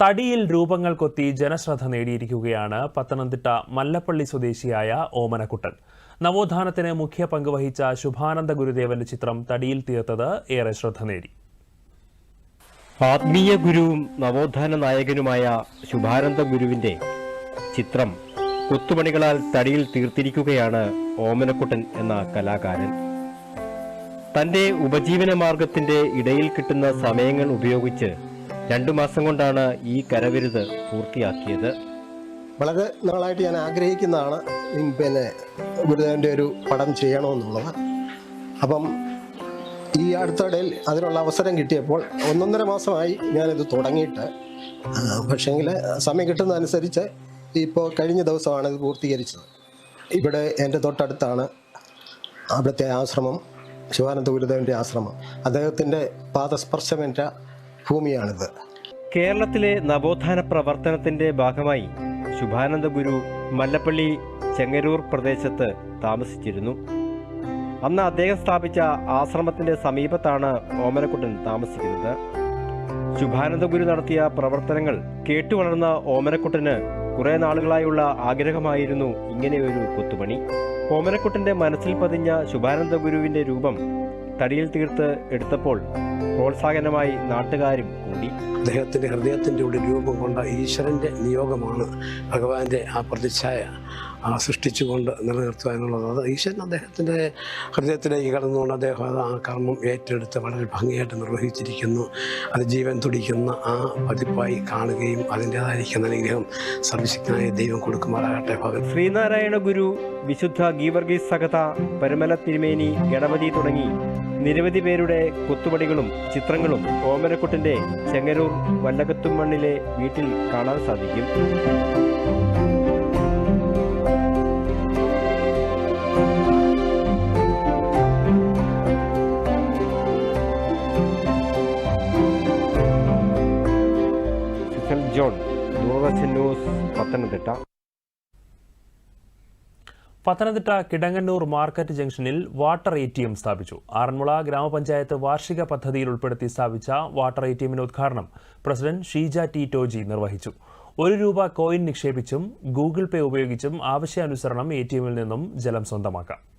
തടിയിൽ രൂപങ്ങൾ കൊത്തി ജനശ്രദ്ധ നേടിയിരിക്കുകയാണ് പത്തനംതിട്ട മല്ലപ്പള്ളി സ്വദേശിയായ ഓമനക്കുട്ടൻ. നവോത്ഥാനത്തിന് മുഖ്യ പങ്കുവഹിച്ച ശുഭാനന്ദ ഗുരുദേവന്റെ ചിത്രം തടിയിൽ തീർത്തത് ഏറെ ശ്രദ്ധ നേടി. ആത്മീയ ഗുരുവും നവോത്ഥാന നായകനുമായ ശുഭാനന്ദ ഗുരുവിന്റെ ചിത്രം കൊത്തുപണികളാൽ തടിയിൽ തീർത്തിരിക്കുകയാണ് ഓമനക്കുട്ടൻ എന്ന കലാകാരൻ. തന്റെ ഉപജീവന മാർഗത്തിന്റെ ഇടയിൽ കിട്ടുന്ന സമയങ്ങൾ ഉപയോഗിച്ച് രണ്ടു മാസം കൊണ്ടാണ് ഈ കരവിരുത് പൂർത്തിയാക്കിയത്. വളരെ നാളായിട്ട് ഞാൻ ആഗ്രഹിക്കുന്നതാണ് പിന്നെ ഗുരുദേവന്റെ ഒരു പടം ചെയ്യണമെന്നുള്ളത്. അപ്പം ഈ അടുത്തിടയിൽ അതിനുള്ള അവസരം കിട്ടിയപ്പോൾ ഒന്നൊന്നര മാസമായി ഞാനിത് തുടങ്ങിയിട്ട്. പക്ഷേങ്കിൽ സമയം കിട്ടുന്നതനുസരിച്ച് ഇപ്പോൾ കഴിഞ്ഞ ദിവസമാണ് ഇത് പൂർത്തീകരിച്ചത്. ഇവിടെ എന്റെ തൊട്ടടുത്താണ് അവിടുത്തെ ആശ്രമം ശിവാനന്ദ ഗുരുദേവന്റെ ആശ്രമം. അദ്ദേഹത്തിന്റെ പാദസ്പർശമേറ്റ ഭൂമിയാണിത്. കേരളത്തിലെ നവോത്ഥാന പ്രവർത്തനത്തിന്റെ ഭാഗമായി ശുഭാനന്ദ ഗുരു മല്ലപ്പള്ളി ചെങ്ങരൂർ പ്രദേശത്ത് താമസിച്ചിരുന്നു. അന്ന് അദ്ദേഹം സ്ഥാപിച്ച ആശ്രമത്തിന്റെ സമീപത്താണ് ഓമനക്കുട്ടൻ താമസിക്കുന്നത്. ശുഭാനന്ദ ഗുരു നടത്തിയ പ്രവർത്തനങ്ങൾ കേട്ടുവളർന്ന ഓമനക്കുട്ടന് കുറെ നാളുകളായുള്ള ആഗ്രഹമായിരുന്നു ഇങ്ങനെയൊരു കൊത്തുപണി. ഓമനക്കുട്ടന്റെ മനസ്സിൽ പതിഞ്ഞ ശുഭാനന്ദ ഗുരുവിന്റെ രൂപം തടിയിൽ തീർത്ത് എടുത്തപ്പോൾ പ്രോത്സാഹനമായി നാട്ടുകാരും കൂടി. അദ്ദേഹത്തിന്റെ ഹൃദയത്തിന്റെ ഉള്ളിൽ രൂപം കൊണ്ട ഈശ്വരന്റെ നിയോഗമാണ് ഭഗവാന്റെ ആ പ്രതിച്ഛായ ആ സൃഷ്ടിച്ചുകൊണ്ട് നിലനിർത്തുവാനുള്ളത് അത് ഈശ്വരൻ അദ്ദേഹത്തിന്റെ ഹൃദയത്തിലേക്ക് കടന്നുകൊണ്ട് അദ്ദേഹം അത് ആ കർമ്മം ഏറ്റെടുത്ത് വളരെ ഭംഗിയായിട്ട് നിർവഹിച്ചിരിക്കുന്നു. അത് ജീവൻ തുടിക്കുന്ന ആ പതിപ്പായി കാണുകയും അതിന്റേതായിരിക്കുന്ന അനുഗ്രഹം സർവശക്തനായ ദൈവം കൊടുക്കുമാറാകട്ടെ. ഭഗവത് ശ്രീനാരായണ ഗുരു വിശുദ്ധ ഗീവർഗീസ് സഹത പരമല തിരുമേനി ഗണപതി തുടങ്ങി നിരവധി പേരുടെ കൊത്തുപടികളും ചിത്രങ്ങളും ഓമനക്കുട്ടന്റെ ചെങ്ങരൂർ വല്ലകത്തുമണ്ണിലെ വീട്ടിൽ കാണാൻ സാധിക്കും. John Doordarshan news Pathanamthitta. Pathanamthitta Kidangannur market ജംഗ്ഷനിൽ വാട്ടർ എ ടി എം സ്ഥാപിച്ചു. ആറന്മുള ഗ്രാമപഞ്ചായത്ത് വാർഷിക പദ്ധതിയിൽ ഉൾപ്പെടുത്തി സ്ഥാപിച്ച വാട്ടർ എ ടി ഉദ്ഘാടനം പ്രസിഡന്റ് ഷീജ ടി ടോജി നിർവഹിച്ചു. ഒരു രൂപ കോയിൻ നിക്ഷേപിച്ചും ഗൂഗിൾ പേ ഉപയോഗിച്ചും ആവശ്യാനുസരണം എ ടി എമ്മിൽ നിന്നും ജലം സ്വന്തമാക്കാം.